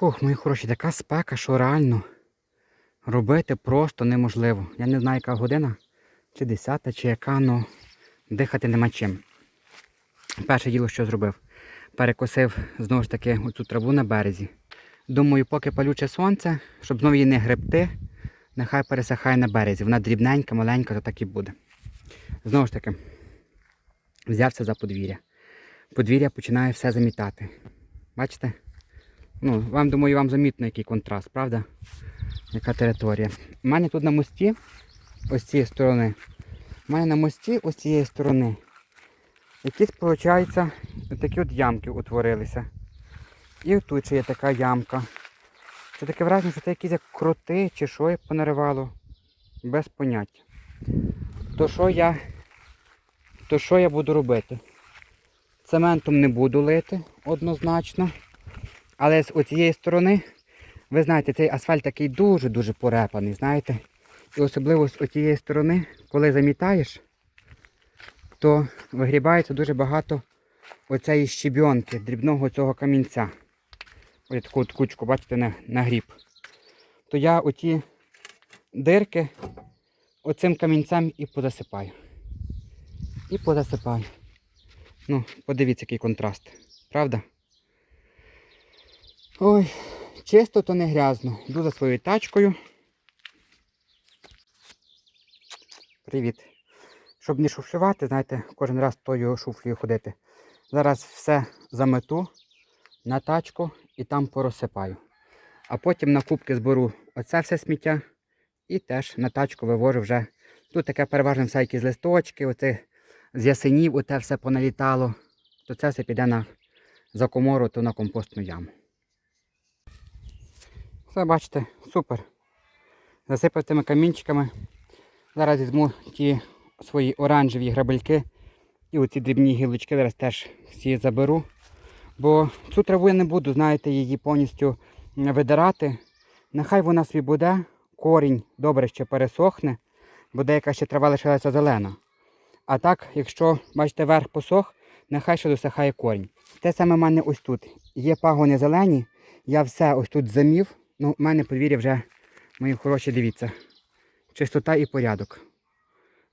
Фух, мої хороші, така спека, що реально робити просто неможливо. Я не знаю, яка година, чи 10, чи яка, але дихати нема чим. Перше діло, що зробив. Перекосив знову ж таки оцю траву на березі. Думаю, поки палюче сонце, щоб знову її не гребти, нехай пересихає на березі. Вона дрібненька, маленька, то так і буде. Знову ж таки, взявся за подвір'я. Подвір'я починає все замітати. Бачите? Ну, вам думаю, вам замітно, який контраст, правда? Яка територія. У мене тут на мості, ось цієї сторони. У мене на мості ось цієї сторони. Якісь, виходить, такі от ямки утворилися. І тут ще є така ямка. Це таке враження, що це якісь як кроти чи що понаривало. Без поняття. То що я. То що я буду робити? Цементом не буду лити однозначно. Але з оцієї сторони, ви знаєте, цей асфальт такий дуже-дуже порепаний, знаєте. І особливо з оцієї сторони, коли замітаєш, то вигрібається дуже багато оцеї щебінки, дрібного цього камінця. Ось таку от кучку, бачите, на, на гріб. То я оті дирки оцим камінцем і позасипаю. І позасипаю. Ну, подивіться, який контраст. Правда? Ой, чисто то не грязно. Йду за своєю тачкою. Привіт. Щоб не шуфлювати, знаєте, кожен раз тою шуфлею ходити. Зараз все замету на тачку і там порозсипаю. А потім на кубки зберу оце все сміття і теж на тачку вивожу вже. Тут таке переважно всякі з листочки, оце з ясенів, оте все поналітало. То це все піде на за комору, то на компостну яму. Все, бачите, супер. Засипав тими камінчиками. Зараз візьму ті свої оранжеві грабельки і оці дрібні гілочки зараз теж всі заберу. Бо цю траву я не буду, знаєте, її повністю видирати. Нехай вона собі буде, корінь добре ще пересохне, бо деяка ще трава лишилася зелена. А так, якщо, бачите, верх посох, нехай ще досихає корінь. Те саме в мене ось тут. Є пагони зелені, я все ось тут замів. Ну, в мене подвір'я вже, мої хороші, дивіться. Чистота і порядок.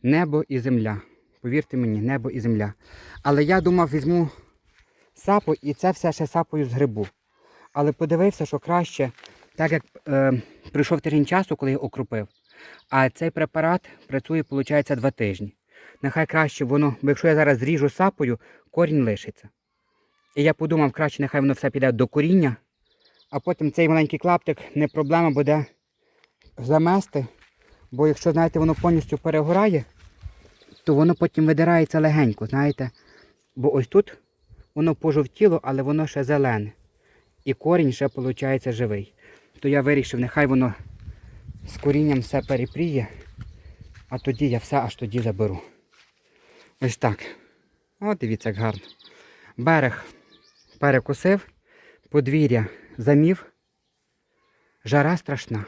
Небо і земля. Повірте мені, небо і земля. Але я думав, візьму сапу і це все ще сапою з грибу. Але подивився, що краще, так як е, прийшов тиждень часу, коли я окропив, а цей препарат працює, виходить, два тижні. Нехай краще воно, бо якщо я зараз зріжу сапою, корінь лишиться. І я подумав, краще нехай воно все піде до коріння, а потім цей маленький клаптик не проблема буде замести. Бо якщо, знаєте, воно повністю перегорає, то воно потім видирається легенько, знаєте. Бо ось тут воно пожовтіло, але воно ще зелене. І корінь ще, виходить, живий. То я вирішив, нехай воно з корінням все перепріє, а тоді я все аж тоді заберу. Ось так. От дивіться, як гарно. Берег перекусив, подвір'я замів. Жара страшна.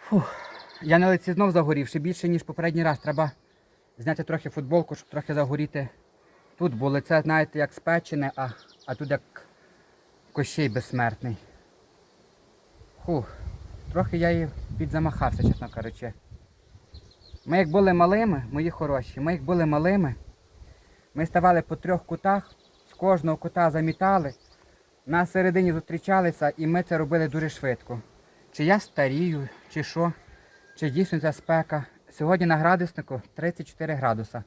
Фух. Я на лиці знов загорів, ще більше, ніж попередній раз. Треба зняти трохи футболку, щоб трохи загоріти тут, бо лице, знаєте, як спечене, а, а тут як кощей безсмертний. Фух. Трохи я її підзамахався, чесно кажучи. Ми як були малими, мої хороші, ми як були малими, ми ставали по трьох кутах, з кожного кута замітали, на середині зустрічалися і ми це робили дуже швидко. Чи я старію, чи що, чи дійсно ця спека. Сьогодні на градуснику 34 градуса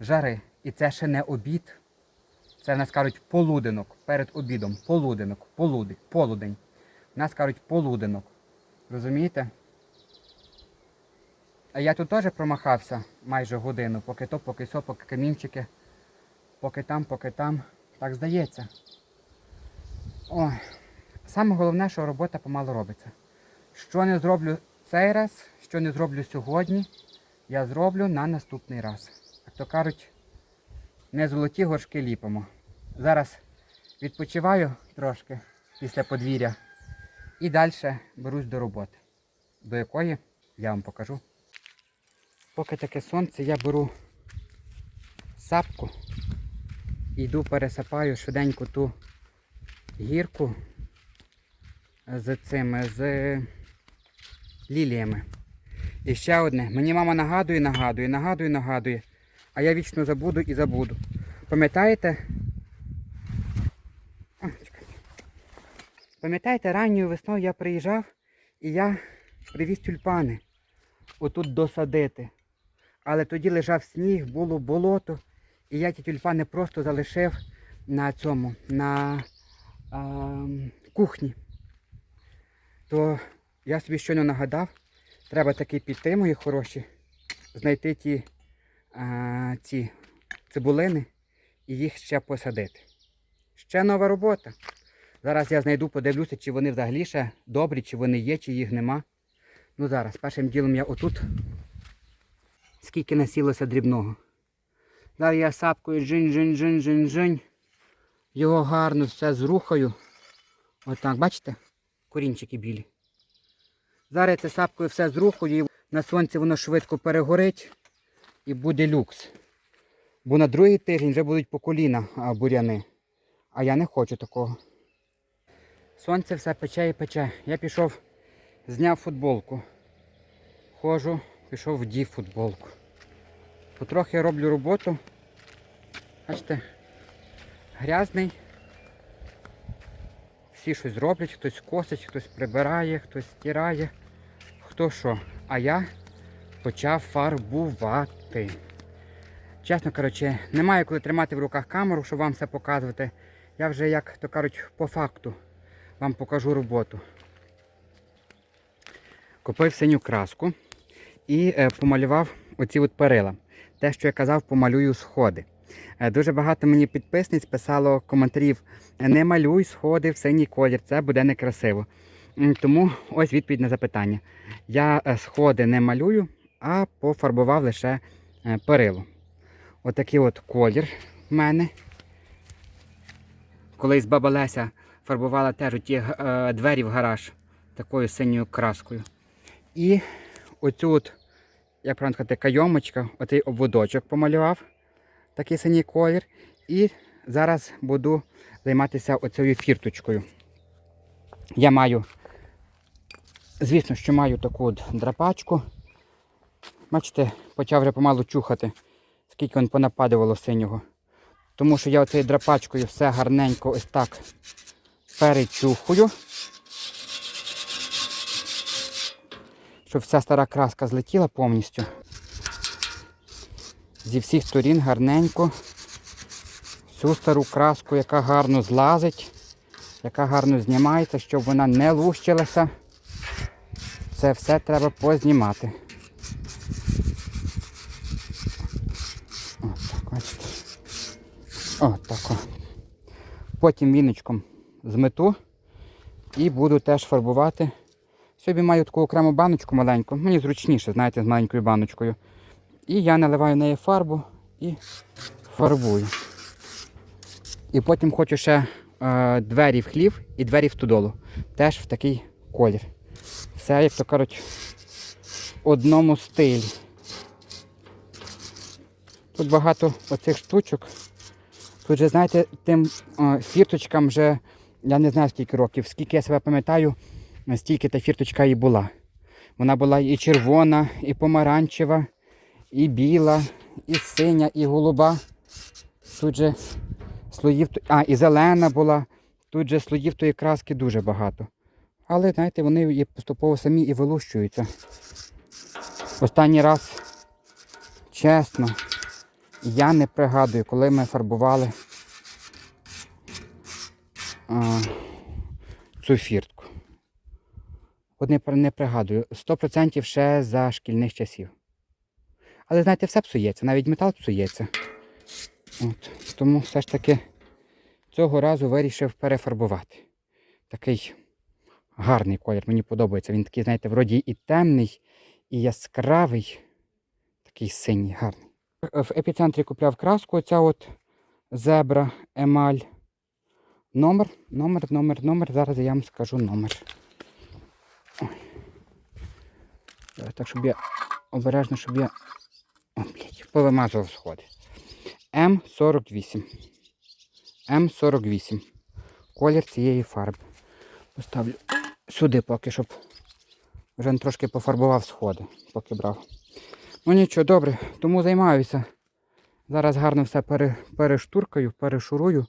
жари. І це ще не обід. Це нас кажуть полуденок перед обідом. Полуденок, полудень. В нас кажуть полуденок. Розумієте? А я тут теж промахався майже годину, поки то, поки сьо, поки камінчики, поки там, поки там. Так здається. Ой. Саме головне, що робота помало робиться. Що не зроблю цей раз, що не зроблю сьогодні, я зроблю на наступний раз. Як то кажуть, не золоті горшки ліпимо. Зараз відпочиваю трошки після подвір'я і далі берусь до роботи, до якої я вам покажу. Поки таке сонце, я беру сапку і йду пересипаю швиденько ту гірку з цими, з ліліями. І ще одне. Мені мама нагадує, нагадує, нагадує, нагадує. А я вічно забуду і забуду. Пам'ятаєте? Пам'ятаєте, ранньою весною я приїжджав і я привіз тюльпани отут досадити. Але тоді лежав сніг, було болото, і я ті тюльпани просто залишив на цьому, на а, кухні. То я собі щойно нагадав, треба таки піти, мої хороші, знайти ті, а, ці цибулини і їх ще посадити. Ще нова робота. Зараз я знайду, подивлюся, чи вони взагалі ще добрі, чи вони є, чи їх нема. Ну зараз, першим ділом я отут, скільки насілося дрібного. Зараз я сапкою жинь, Його гарно все зрухаю. Отак, бачите? Корінчики білі. Зараз це сапкою все зрухаю і на сонці воно швидко перегорить і буде люкс. Бо на другий тиждень вже будуть по коліна буряни. А я не хочу такого. Сонце все пече і пече. Я пішов, зняв футболку. Ходжу, пішов вдів футболку. Потрохи роблю роботу. Бачите, грязний. Всі щось роблять, хтось косить, хтось прибирає, хтось стирає, хто що. А я почав фарбувати. Чесно коротше, немає коли тримати в руках камеру, щоб вам все показувати. Я вже, як то кажуть, по факту вам покажу роботу. Купив синю краску і е, помалював оці от перила. Те, що я казав, помалюю сходи. Е, Дуже багато мені підписниць писало коментарів: не малюй сходи в синій колір, це буде некрасиво. Тому ось відповідь на запитання. Я е, сходи не малюю, а пофарбував лише е, перило. Отакий от колір в мене. Колись баба Леся фарбувала теж ті е, двері в гараж такою синьою краскою. І оцю от, як правильно сказати, кайомочка, оцей обводочок помалював, такий синій колір. І зараз буду займатися оцією фірточкою. Я маю, звісно, що маю таку драпачку. Бачите, почав вже помалу чухати, скільки він понападувало синього. Тому що я оцією драпачкою все гарненько ось так перечухую. Щоб вся стара краска злетіла повністю. Зі всіх сторін гарненько. Всю стару краску, яка гарно злазить, яка гарно знімається, щоб вона не лущилася. Це все треба познімати. Ось так, бачите. Ось так. Потім віночком змету і буду теж фарбувати. Собі маю таку окрему баночку маленьку. Мені зручніше, знаєте, з маленькою баночкою. І я наливаю неї фарбу і фарбую. І потім хочу ще е, двері в хлів і двері в стодолу. Теж в такий колір. Все, як то кажуть, в одному стилі. Тут багато оцих штучок. Тут же, знаєте, тим е, фірточкам вже, я не знаю скільки років, скільки я себе пам'ятаю, стільки та фірточка і була. Вона була і червона, і помаранчева, і біла, і синя, і голуба. Тут же слоїв, а, і зелена була. Тут же слоїв тої краски дуже багато. Але, знаєте, вони і поступово самі і вилущуються. Останній раз, чесно, я не пригадую, коли ми фарбували а, цю фіртку. От не, не пригадую. 100% ще за шкільних часів. Але знаєте, все псується, навіть метал псується. От. Тому все ж таки цього разу вирішив перефарбувати. Такий гарний колір, мені подобається. Він такий, знаєте, вроді і темний, і яскравий. Такий синій, гарний. В епіцентрі купляв краску, оця от зебра, емаль. Номер, номер, номер, номер. Зараз я вам скажу номер. Так, щоб я обережно, щоб я О, блядь, повимазував сходи. М48. М48. Колір цієї фарби. Поставлю сюди поки, щоб вже трошки пофарбував сходи, поки брав. Ну нічого, добре, тому займаюся. Зараз гарно все пере, перештуркаю, перешурую.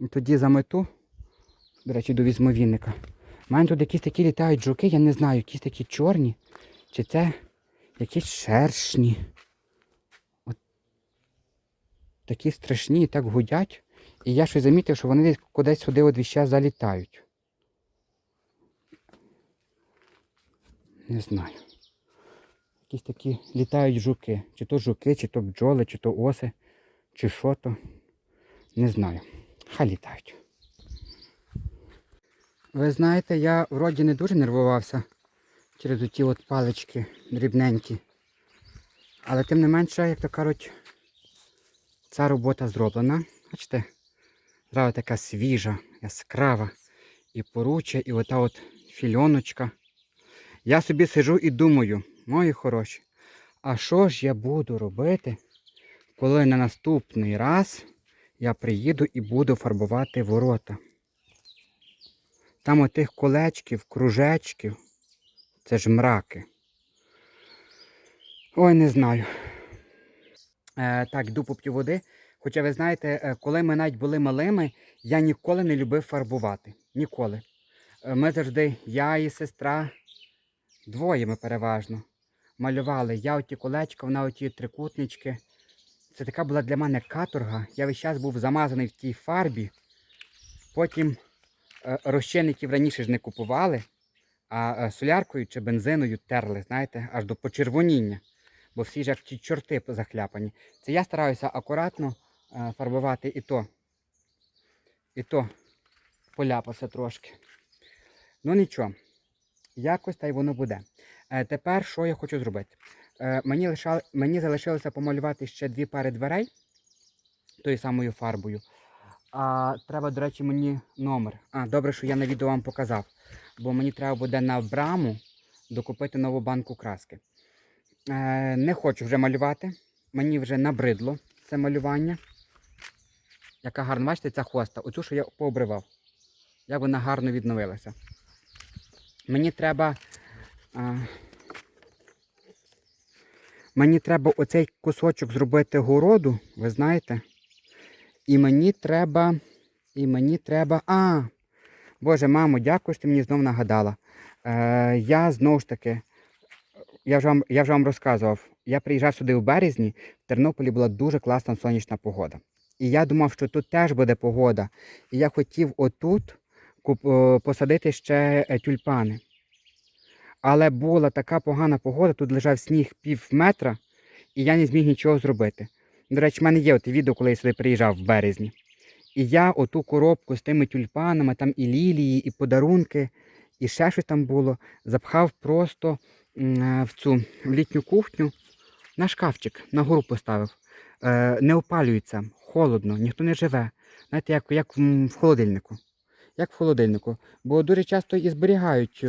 І тоді замету. До речі, до візьму вінника. У мене тут якісь такі літають жуки, я не знаю, якісь такі чорні. Чи це якісь шершні. Такі страшні так гудять. І я щось замітив, що вони десь кудись сюди от ще залітають. Не знаю. Якісь такі літають жуки. Чи то жуки, чи то бджоли, чи то оси, чи що то. Не знаю. Хай літають. Ви знаєте, я вроді не дуже нервувався через ті от палички дрібненькі. Але тим не менше, як то кажуть, ця робота зроблена. Бачите, зразу така свіжа, яскрава. І поруча, і ота от фільоночка. Я собі сижу і думаю, мої хороші, а що ж я буду робити, коли на наступний раз я приїду і буду фарбувати ворота? Там отих колечків, кружечків, це ж мраки. Ой, не знаю. Е, так, йду поп'ю води. Хоча ви знаєте, е, коли ми навіть були малими, я ніколи не любив фарбувати. Ніколи. Е, Ми завжди, я і сестра, двоє ми переважно, малювали. Я оті колечка, вона оті трикутнички. Це така була для мене каторга. Я весь час був замазаний в тій фарбі. Потім розчинників раніше ж не купували, а соляркою чи бензиною терли, знаєте, аж до почервоніння. Бо всі ж як ті чорти захляпані. Це я стараюся акуратно е, фарбувати і то. І то поляпався трошки. Ну нічого, якось та й воно буде. Е, тепер що я хочу зробити? Е, мені, лишали, мені залишилося помалювати ще дві пари дверей тою самою фарбою. А треба, до речі, мені номер. А, добре, що я на відео вам показав. Бо мені треба буде на браму докупити нову банку краски. Е, не хочу вже малювати. Мені вже набридло це малювання. Яка гарна, бачите, ця хоста. Оцю, що я пообривав. Як вона гарно відновилася. Мені треба. А, мені треба оцей кусочок зробити городу, ви знаєте. І мені треба. І мені треба. А! Боже, мамо, дякую, що ти мені знов нагадала. Е, я знову ж таки, я вже, вам, я вже вам розказував, я приїжджав сюди в березні, в Тернополі була дуже класна сонячна погода. І я думав, що тут теж буде погода. І я хотів отут е, посадити ще е, тюльпани. Але була така погана погода, тут лежав сніг пів метра, і я не зміг нічого зробити. До речі, в мене є от відео, коли я сюди приїжджав в березні. І я оту коробку з тими тюльпанами, там і лілії, і подарунки, і ще щось там було, запхав просто в цю літню кухню на шкафчик, на гору поставив. Е, не опалюється, холодно, ніхто не живе. Знаєте, як, як в, в холодильнику. Як в холодильнику. Бо дуже часто і зберігають е,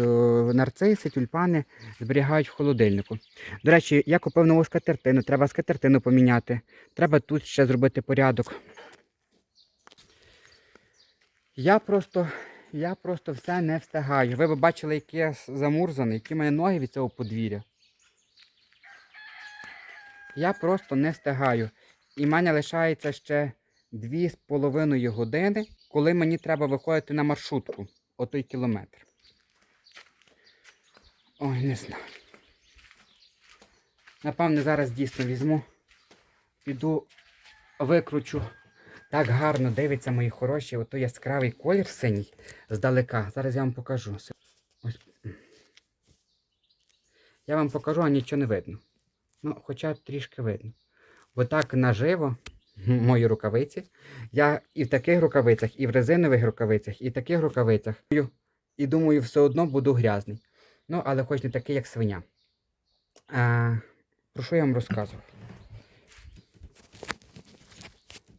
нарциси, тюльпани, зберігають в холодильнику. До речі, я купив нову скатертину, треба скатертину поміняти. Треба тут ще зробити порядок. Я просто, я просто все не встигаю. Ви б бачили, який я замурзаний, які мене ноги від цього подвір'я. Я просто не встигаю. І в мене лишається ще дві з половиною години, коли мені треба виходити на маршрутку, отой кілометр. Ой, не знаю. Напевне, зараз дійсно візьму, піду, викручу. Так гарно дивиться, мої хороші, ото яскравий колір синій здалека. Зараз я вам покажу. Ось. Я вам покажу, а нічого не видно. Ну, хоча трішки видно. Бо так наживо, мої рукавиці. Я і в таких рукавицях, і в резинових рукавицях, і в таких рукавицях. І думаю, все одно буду грязний. Ну, але хоч не такий, як свиня. А, про що я вам розказував?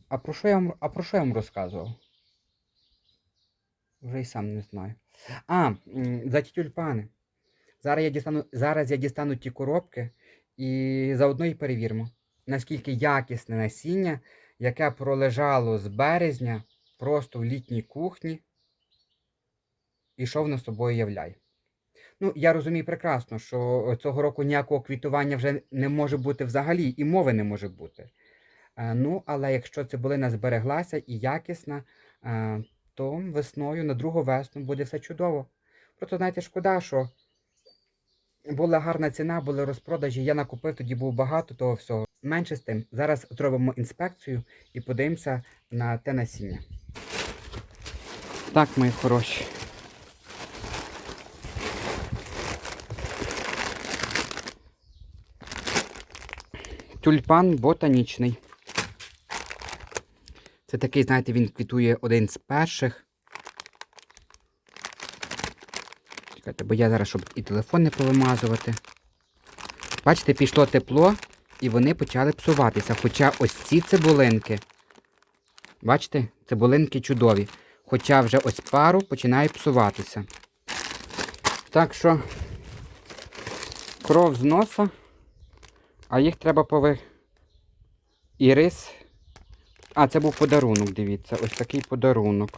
А про що я вам, а про що я вам розказував? Вже й сам не знаю. А, за ті тюльпани. Зараз я дістану, зараз я дістану ті коробки і заодно і перевіримо, наскільки якісне насіння, яке пролежало з березня просто в літній кухні. і що воно собою являє. Ну, я розумію прекрасно, що цього року ніякого квітування вже не може бути взагалі, і мови не може бути. Е, Ну, але якщо цибулина збереглася і якісна, е, то весною на другу весну буде все чудово. Просто знаєте, шкода, що була гарна ціна, були розпродажі. Я накупив, тоді був багато того всього. Менше з тим, зараз зробимо інспекцію і подивимося на те насіння. Так, мої хороші. Тюльпан ботанічний. Це такий, знаєте, він квітує один з перших. Чекайте, бо я зараз, щоб і телефон не повимазувати. Бачите, пішло тепло, і вони почали псуватися. Хоча ось ці цибулинки. Бачите, цибулинки чудові. Хоча вже ось пару починає псуватися. Так що кров з носа, а їх треба пови. І рис. А, це був подарунок, дивіться, ось такий подарунок.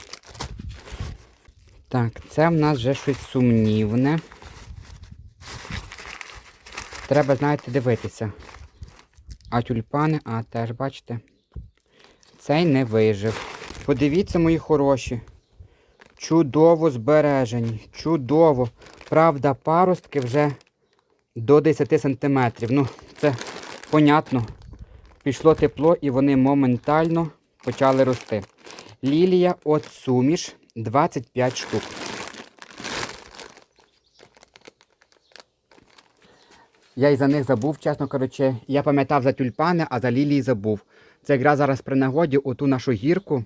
Так, це в нас вже щось сумнівне. Треба, знаєте, дивитися. А тюльпани, а теж, бачите, цей не вижив. Подивіться, мої хороші. Чудово збережені. Чудово. Правда, паростки вже до 10 сантиметрів. Ну, це понятно. Пішло тепло і вони моментально почали рости. Лілія от суміш 25 штук. Я й за них забув, чесно кажучи. Я пам'ятав за тюльпани, а за лілії забув. Це якраз зараз при нагоді оту нашу гірку,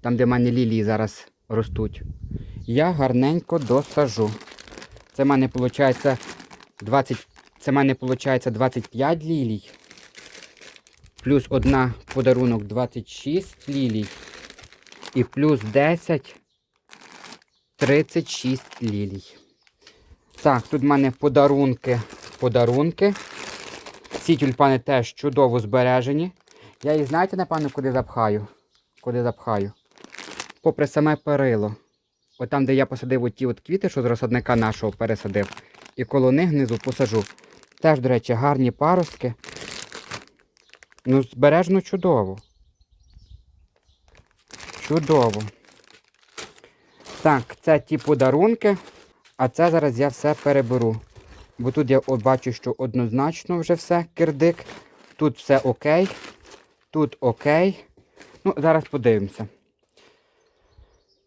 там, де в мене лілії зараз ростуть, я гарненько досажу. Це в мене виходить 20, це в мене виходить 25 лілій. Плюс одна подарунок 26 лілій. І плюс 10 36 лілій. Так, тут в мене подарунки. Подарунки. Ці тюльпани теж чудово збережені. Я їх, знаєте, напевно, куди запхаю? Куди запхаю? Попри саме перило. От там, де я посадив оті от квіти, що з розсадника нашого пересадив. І коло них внизу посажу. Теж, до речі, гарні паростки. Ну, збережно чудово. Чудово. Так, це ті подарунки, а це зараз я все переберу. Бо тут я бачу, що однозначно вже все, кирдик. Тут все окей. Тут окей. Ну, зараз подивимося.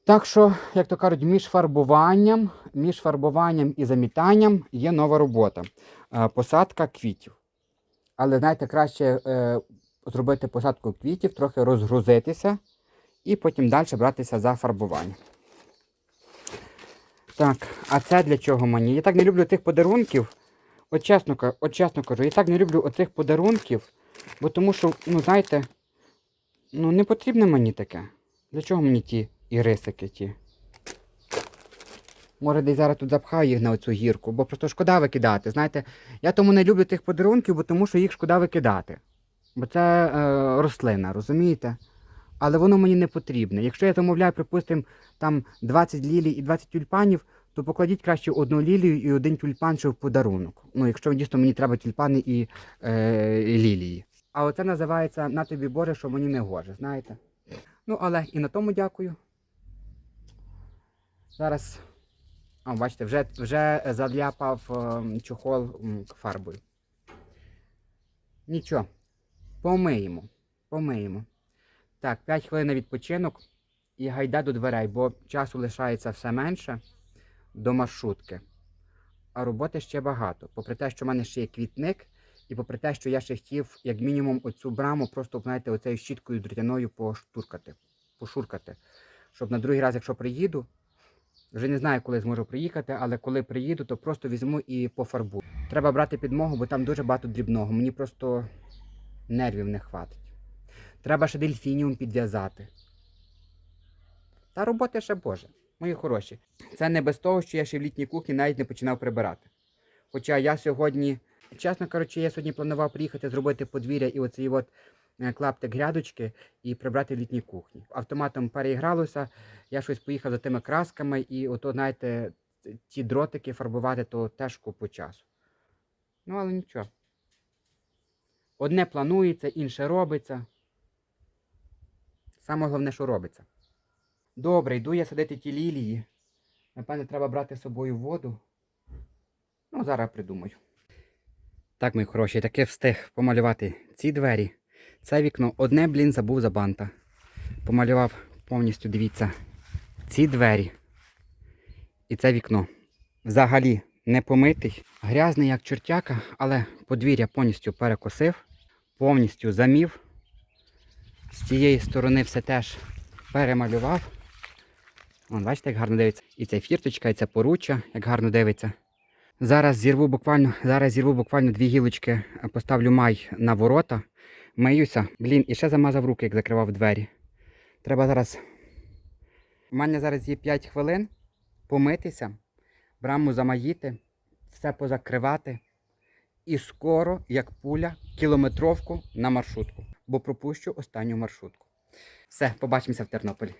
Так що, як то кажуть, між фарбуванням, між фарбуванням і замітанням є нова робота. Е, Посадка квітів. Але, знаєте, краще е, зробити посадку квітів, трохи розгрузитися і потім далі братися за фарбування. Так, а це для чого мені? Я так не люблю цих подарунків. От чесно, от чесно кажу, я так не люблю оцих подарунків, бо тому що, ну знаєте, ну не потрібно мені таке. Для чого мені ті ірисики ті? Може, десь зараз тут запхаю їх на оцю гірку, бо просто шкода викидати. Знаєте, я тому не люблю тих подарунків, бо тому що їх шкода викидати. Бо це е, рослина, розумієте? Але воно мені не потрібне. Якщо я замовляю, припустимо, там 20 лілій і 20 тюльпанів, то покладіть краще одну лілію і один тюльпан ще в подарунок. Ну, якщо дійсно мені треба тюльпани і, е, і лілії. А оце називається на тобі Боже, що мені не гоже, знаєте? Ну, але і на тому дякую. Зараз, а, бачите, вже, вже заляпав е, чохол фарбою. Нічого, помиємо, помиємо. Так, 5 хвилин на відпочинок і гайда до дверей, бо часу лишається все менше до маршрутки. А роботи ще багато. Попри те, що в мене ще є квітник, і попри те, що я ще хотів, як мінімум, оцю браму просто, знаєте, оцею щіткою дротяною поштуркати, пошуркати. Щоб на другий раз, якщо приїду, вже не знаю, коли зможу приїхати, але коли приїду, то просто візьму і пофарбую. Треба брати підмогу, бо там дуже багато дрібного. Мені просто нервів не хватить. Треба ще дельфініум підв'язати. Та роботи ще Боже, мої хороші. Це не без того, що я ще в літній кухні навіть не починав прибирати. Хоча я сьогодні, чесно кажучи, я сьогодні планував приїхати зробити подвір'я і оцей от клаптик грядочки і прибрати літній кухні. Автоматом переігралося, я щось поїхав за тими красками, і ото, знаєте, ті дротики фарбувати, то теж купу часу. Ну, але нічого. Одне планується, інше робиться. Саме головне, що робиться. Добре, йду я садити ті лілії. Напевне, треба брати з собою воду. Ну, зараз придумаю. Так, мої хороші, таки встиг помалювати ці двері. Це вікно одне, блін, забув за банта. Помалював повністю, дивіться, ці двері. І це вікно. Взагалі не помитий, грязний як чортяка, але подвір'я повністю перекосив, повністю замів. З цієї сторони все теж перемалював. Вон, бачите, як гарно дивиться. І ця фірточка, і ця поруччя, як гарно дивиться. Зараз зірву буквально, зараз зірву буквально дві гілочки, поставлю май на ворота, миюся. Блін, і ще замазав руки, як закривав двері. Треба зараз. У мене зараз є 5 хвилин помитися, браму замаїти, все позакривати. І скоро, як пуля, кілометровку на маршрутку, бо пропущу останню маршрутку. Все, побачимося в Тернополі.